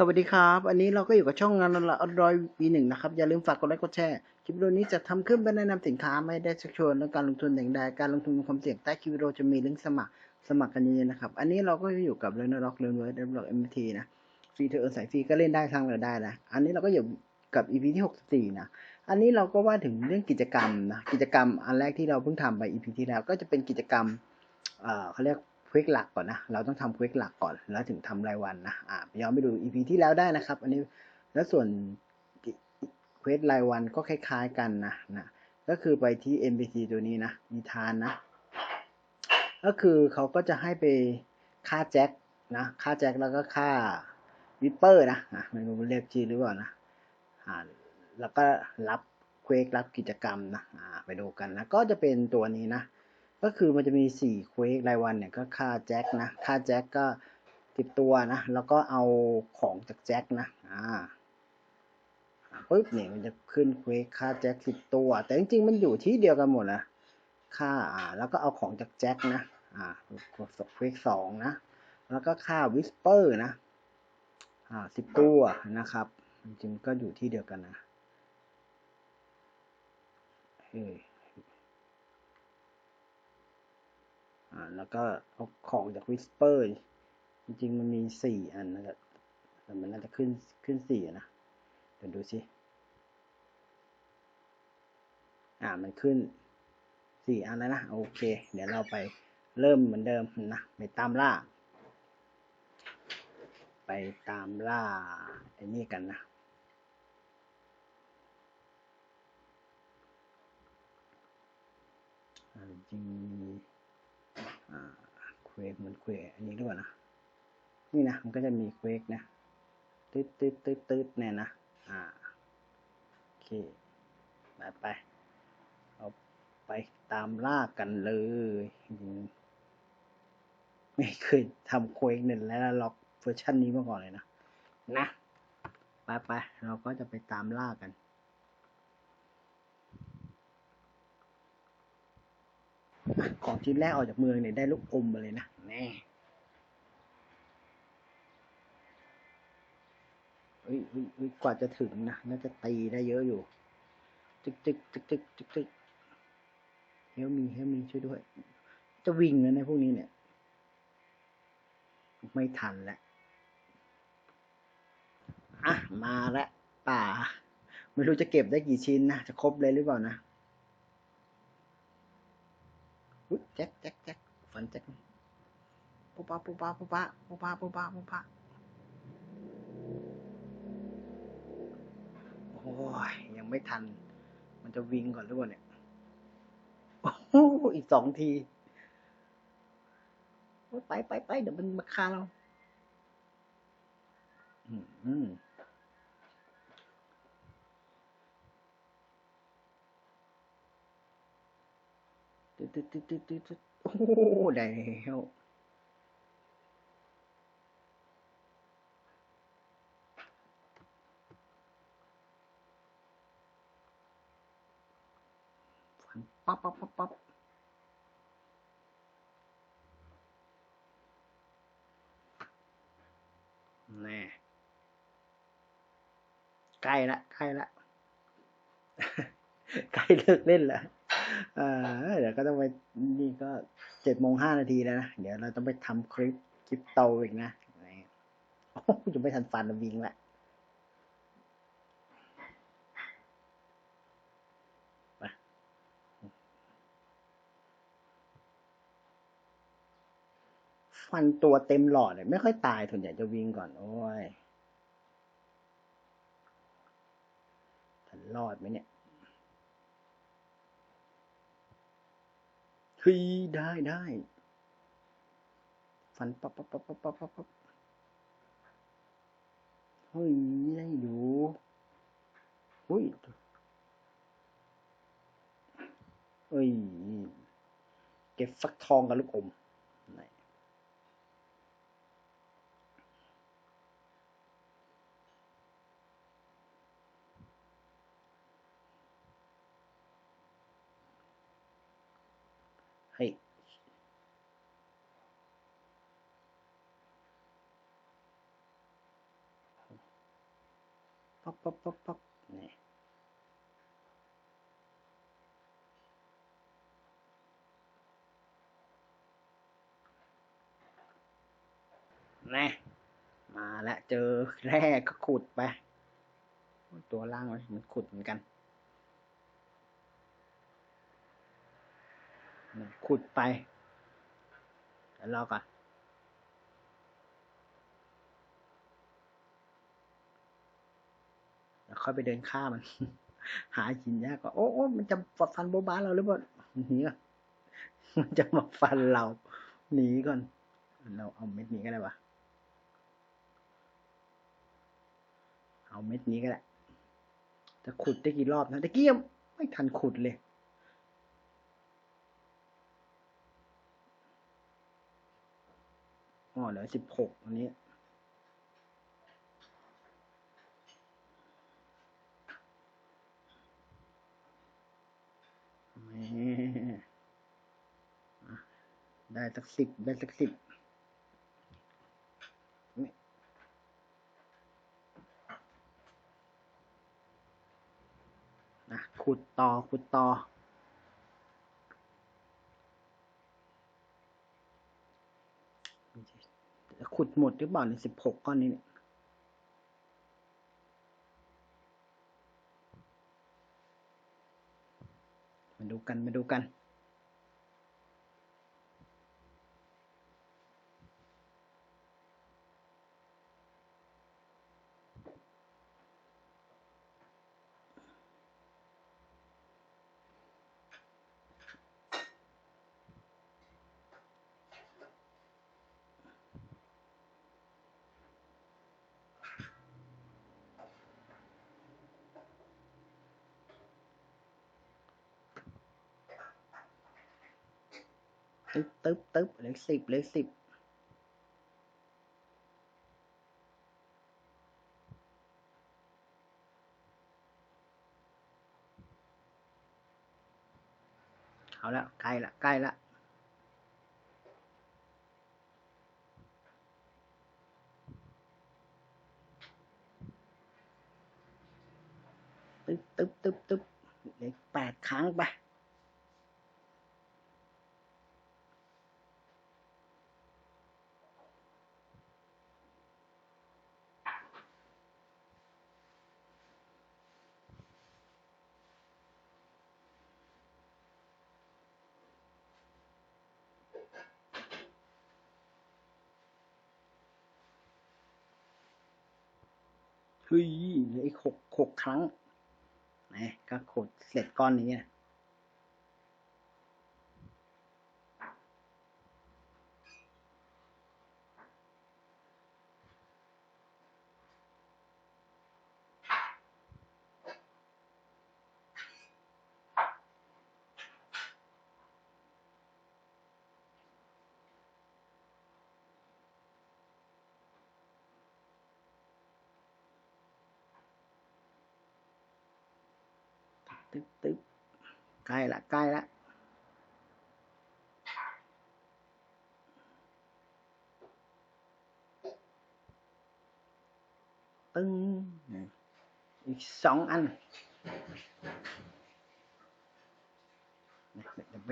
สวัสดีครับ อันนี้เราก็อยู่กับช่องงานออนไลน์วีหนึ่งนะครับ อย่าลืมฝากกดไลค์กดแชร์คลิปวิดีโอนี้จะทำขึ้นเพื่อแนะนำสินค้าไม่ได้ชักชวนและการลงทุนอย่างใดการลงทุนมีความเสี่ยงใต้คลิปวิดีโอจะมีลิงก์สมัครสมัครกันเยอะๆนะครับ อันนี้เราก็อยู่กับเรนล็อกเรนเวิร์ดเรนล็อกเอ็มทีนะฟรีเธอเออสายฟรีก็เล่นได้ทางเราได้นะอันนี้เราก็อยู่กับ EP ที่64นะอันนี้เราก็ว่าถึงเรื่องกิจกรรมนะกิจกรรมอันแรกที่เราเพิ่งทำไป EP ที่แล้วก็จะเป็นกิจกรรมเขาเรียก ควิกหลักก่อนนะ เราต้องทำควิกหลักก่อน แล้วถึงทำรายวันนะอ่าย้อนไปดู EP ที่แล้วได้นะครับ อันนี้แล้วส่วนเควสรายวันก็คล้าย ๆ กันนะนะ ก็คือไปที่ NPC ตัวนี้นะมีทานนะ ก็คือเขาก็จะให้ไปฆ่าแจ็คนะฆ่าแจ็คแล้วก็ฆ่าวิปเปอร์นะอะไม่รู้มันเรียกชื่อหรือเปล่านะอ่า แล้วก็รับเควกรับกิจกรรมนะอ่าไปดูกันนะ ก็จะเป็นตัวนี้นะ ก็คือมันจะมีสี่เควกรายวันเนี่ยก็ฆ่าแจ็คนะฆ่าแจ็คก็ติดตัวนะ แล้วก็เอาของจากแจ็คนะ อ่าปุ๊บเนี่ยมันจะขึ้นเควกฆ่าแจ็คสิบตัว แต่จริงๆมันอยู่ที่เดียวกันหมดนะฆ่าอ่า แล้วก็เอาของจากแจ็คนะ อ่าเควกสองนะ แล้วก็ฆ่าวิสเปอร์นะ อ่าสิบตัวนะครับ จริงๆก็อยู่ที่เดียวกันนะเฮ้ อ่าแล้วก็เอาของจากวิสเปอร์จริงๆมันมีสี่อันนะครับแต่มันน่าจะขึ้นขึ้นสี่นะ เดี๋ยวดูสิอ่ามันขึ้นสี่อันแล้วนะ โอเค เดี๋ยวเราไปเริ่มเหมือนเดิมนะไปตามล่า ไปตามล่าไอ้นี่กันนะจริง เควกเหมือนเควกอันนี้ด้วยนะ นี่นะ มันก็จะมีเควกนะ ตืดตืดตืดตืดเนี่ยนะ อ่า โอเคไปไป เอาไปตามล่ากันเลยไม่เคยทำเควกหนึ่งแล้วล็อกเวอร์ชันนี้มาก่อนเลยนะ นะ ไปไป เราก็จะไปตามล่ากัน อะ ของชิ้นแรกออกจากเมืองเนี่ยได้ลูกอมมาเลยนะแน่เฮ้ยเฮ้ยเฮ้ยกว่าจะถึงนะน่าจะตีได้เยอะอยู่ จึกจึกจึกจึกจึกจึกเฮลมีเฮลมีช่วยด้วย จะวิ่งแล้วในพวกนี้เนี่ย ไม่ทันแล้วอะ มาแล้วป่า ไม่รู้จะเก็บได้กี่ชิ้นนะ จะครบเลยหรือเปล่านะ อุ๊ยแจ็คแจ็คแจ็คฟันแจ็คปุ๊บปะปุ๊บปะปุ๊บปะปุ๊บปะปุ๊บปะปุ๊บปะโอ้ยยังไม่ทัน มันจะวิ่งก่อนหรือเปล่าเนี่ยโอ้อีกสองทีโอ้ยไปไปไปเดี๋ยวมันมาฆ่าเรา อืม ตึ๊ดตึ๊ดตึ๊ดตึ๊ดตึ๊ดโอ้โหได้แล้วฟันปั๊บปั๊บปั๊บปั๊บแน่ใกล้ละใกล้ละใกล้เลิกเล่นล้ว เดี๋ยวก็ต้องไปนี่ก็เจ็ดโมงห้านาทีแล้วนะ เดี๋ยวเราต้องไปทำคลิปคลิปโตอีกนะโอ้โหจะไม่ทันฟันวิ่งละฟันตัวเต็มหลอดเลยไม่ค่อยตายส่วนใหญ่จะวิ่งก่อน โอ้ยจะรอดไหมเนี่ย เฮ้ยได้ได้ฟันปั๊บปั๊บปั๊บปั๊บปั๊บปับเฮ้ยได้อยู่เฮ้ยเฮ้ยเก็บฟักทองกับลูกอม ป๊อกป๊อกป๊อกป๊อกนี่น่มาแล้วเจอแร่ก็ขุดไป ตัวล่างมันขุดเหมือนกันขุดไปเดี๋ยวรอก่อน แล้ว ค่อยไปเดินฆ่ามัน หาหินยากกว่าโอ้โอ้มันจะฟันโบบาเราหรือเปล่าหนีก่อนมันจะมาฟันเราหนีก่อน เราเอาเม็ดนี้ก็ได้ปะเอาเม็ดนี้ก็ได้จะขุดได้กี่รอบนะตะกี้ยังไม่ทันขุดเลยอ๋อเหลือสิบหกอันนี้ แหมอะ ได้สักสิบได้สักสิบนี่นะขุดต่อขุดต่อ ขุดหมดหรือเปล่าในสิบหกก้อนนี้เนี่ยมาดูกันมาดูกัน ตึ๊บตึ๊บตึ๊บเลขสิบเลขสิบเอาละใกล้ละใกล้ละตึ๊บตึ๊บตึ๊บตึ๊บเลขแปดครั้งไป เฮ้ยเหลืออีกหกหกครั้งนะก็ขดเสร็จก้อนนี้นะ ตึ๊บตึ๊บใกล้ละใกล้ละตึ้งนี่อีกสองอันนี่เดี๋ยว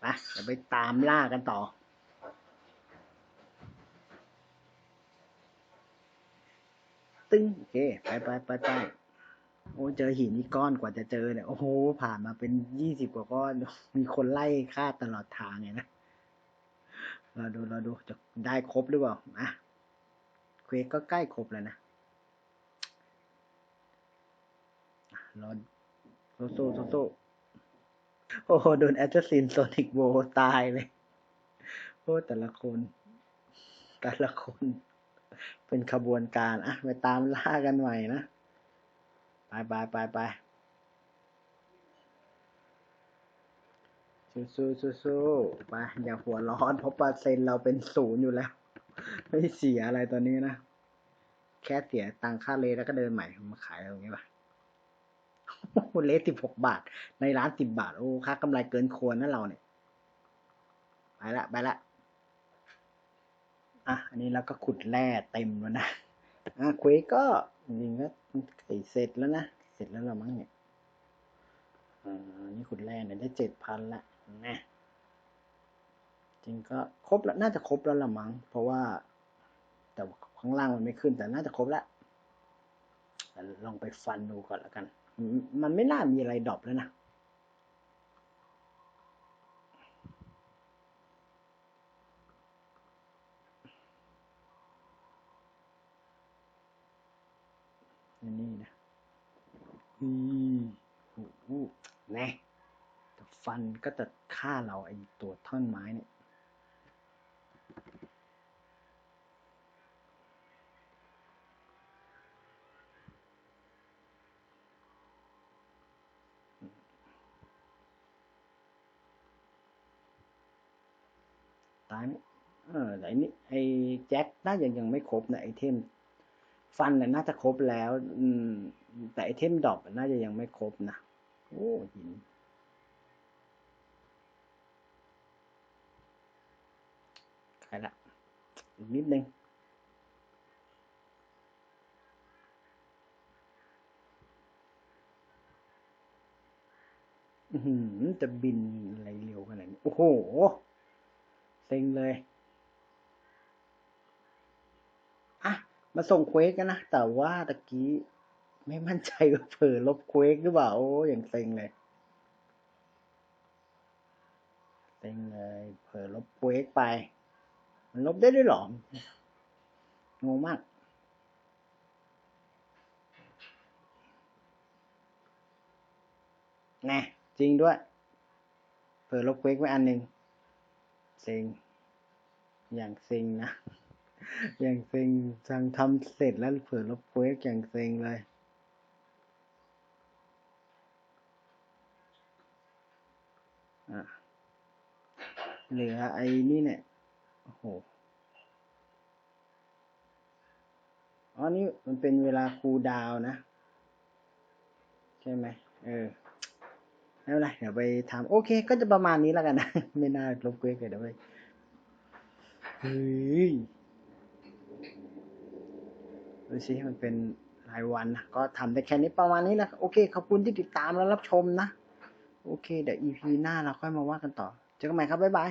ไปเดี๋ยวไปตามล่ากันต่อ ตึ้งโอเค ไปไปไปไปโอ้เจอหินอีกก้อนกว่าจะเจอเนี่ยโอ้โห ผ่านมาเป็นยี่สิบกว่าก้อน มีคนไล่ฆ่าตลอดทางไงนะเราดูเราดูจะได้ครบหรือเปล่าอะเควสก็ใกล้ครบแล้วนะอะรอโซโซโซโซ โอ้โหโดนแอสซัสซินโซนิกโวตายเลยโอ้แต่ละคน แต่ละคน เป็นขบวนการอะไปตามล่ากันใหม่นะ ไปไปไปไปสู้สู้สู้สู้ไปอย่าหัวร้อน เพราะเปอร์เซ็นต์เราเป็นศูนย์อยู่แล้ว ไม่เสียอะไรตอนนี้นะ แค่เสียตังค่าเลแล้วก็เดินใหม่มาขายตรงนี้ป่ะ เลสสิบหกบาท ในร้านสิบบาท โอ้ค่ากำไรเกินควรนะเราเนี่ย ไปละไปละ อะ อันนี้เราก็ขุดแร่เต็มแล้วนะ อะเควก็จริงก็เสร็จแล้วนะ เสร็จแล้วเรามั้งเนี่ยอ่านี่ขุดแร่เนี่ยได้เจ็ดพันละนะจริงก็ครบแล้วน่าจะครบแล้วละมั้ง เพราะว่า แต่ข้างล่างมันไม่ขึ้น แต่น่าจะครบแล้วลองไปฟันดูก่อนแล้วกัน มันไม่น่ามีอะไรดรอปแล้วนะ นี่นะ อืมโอ้โหน่แต่ฟันก็จะฆ่าเราไอตัวท่อนไม้เนี่ย ตายไหมเออแต่อันนี้ไอ้ แจ็คน่าจะยังไม่ครบนะไอเทมฟันน่ะน่าจะครบแล้ว อืม แต่ไอเทมดรอปน่าจะยังไม่ครบนะโอ้หินใครละอีกนิดนึงอือหือจะบินอะไรเร็วขนาดนี้โอ้โห เซ็งเลย อะ มาส่งเควกกันนะ แต่ว่าตะกี้ไม่มั่นใจว่าเผลอลบเควกหรือเปล่า โอ้อย่างเซ็งเลยเซ็งเลยเผลอลบเควกไป มันลบได้ด้วยหรองงมากแน่จริงด้วย เผลอลบเควกไว้อันหนึ่งเซ็งอย่างเซ็งนะ อย่างเซ็งจังทำเสร็จแล้วเผลอลบเควกอย่างเซ็งเลยอะเหลือไอ้นี่เนี่ย โอ้โห อ๋อ นี่มันเป็นเวลาคูดาวนะ ใช่ไหม เออไม่เป็นไร เดี๋ยวไปทำโอเค ก็จะประมาณนี้แล้วกันนะ ไม่น่าลบเควกเลยเดี๋ยวไปเฮ้ย ดูสิมันเป็นรายวันนะก็ทำได้แค่นี้ประมาณนี้นะโอเคขอบคุณที่ติดตามและรับชมนะ โอเค เดี๋ยว EP หน้าเราค่อยมาว่ากันต่อ เจอกันใหม่ครับ บ๊ายบาย